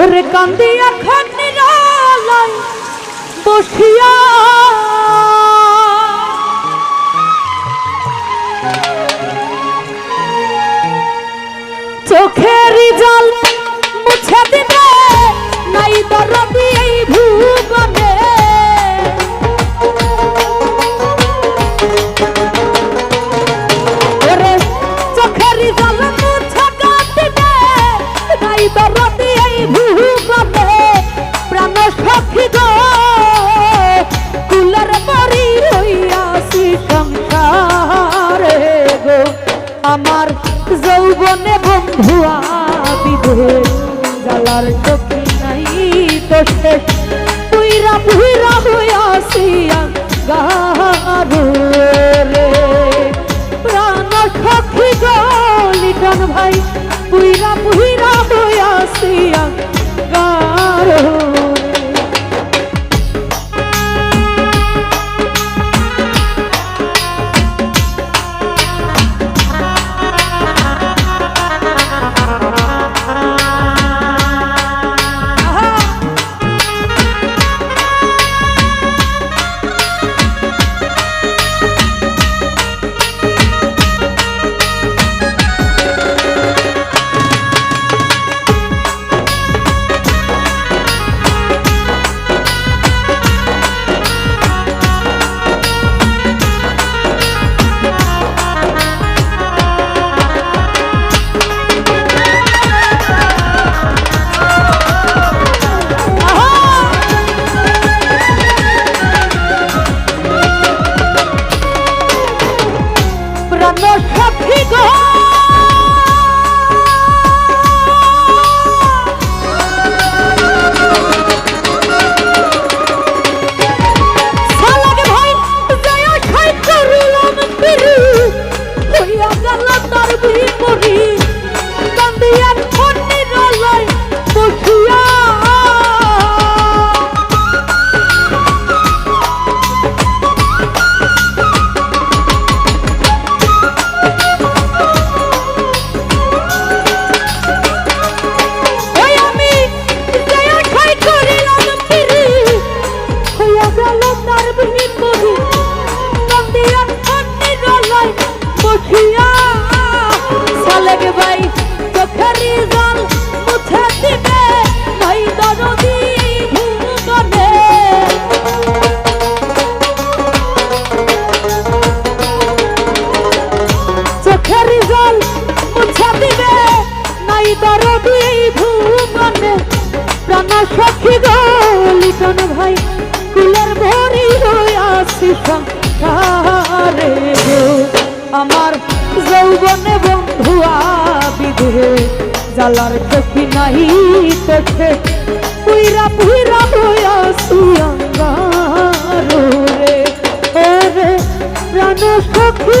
ওরে কান্দি এখন নিরালয় বসিয়া। চোখের জল আমার যৌবনে বন্ধু আবিদে জালার টকি নাই তো শেষ পুইরা পুইরা হইয়াছিয়া গাহারে প্রাণ সখী গলিটন ভাই, পুইরা পুইরা হইয়াছিয়া গারো জালার কেপি নাহি তেতে পুইরা পুইরা বয়া রে। রে প্রাণ সখী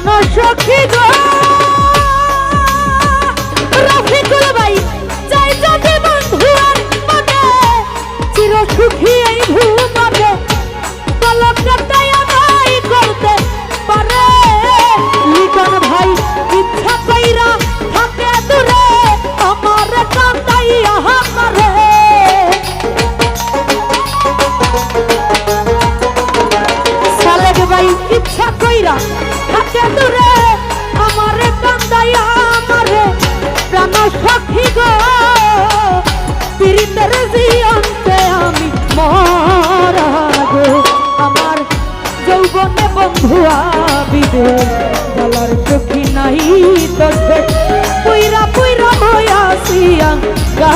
no choque do. মিথিয়া বিদেশ বলার চোখি নাই তসবে পুইরা পুইরা ভয়াসিয়া গা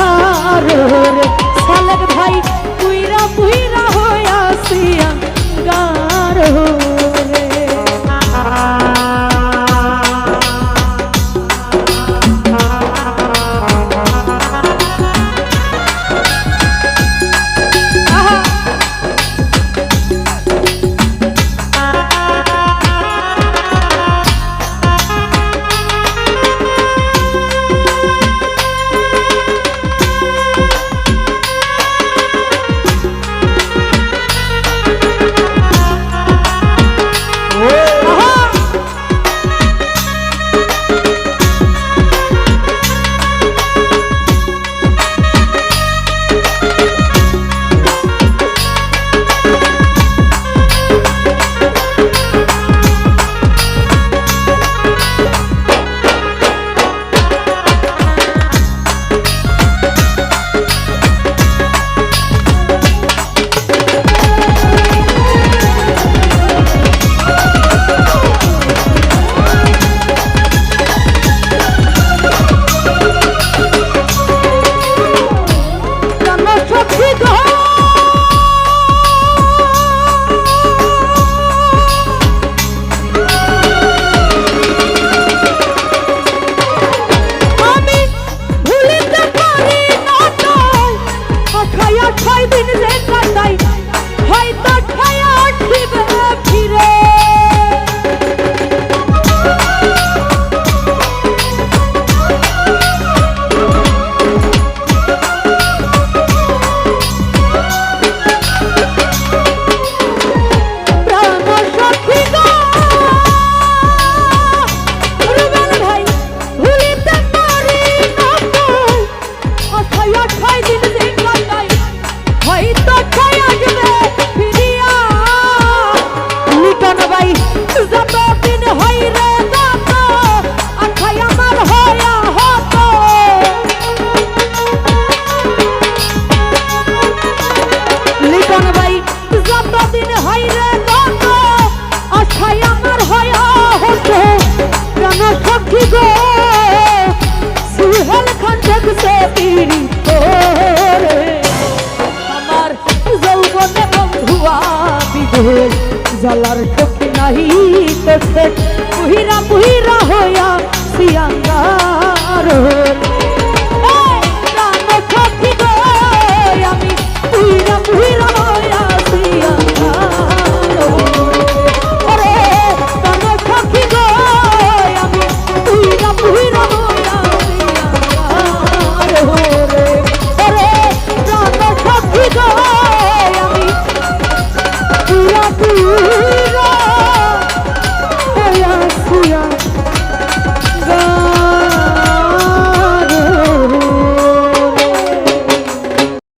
perfect.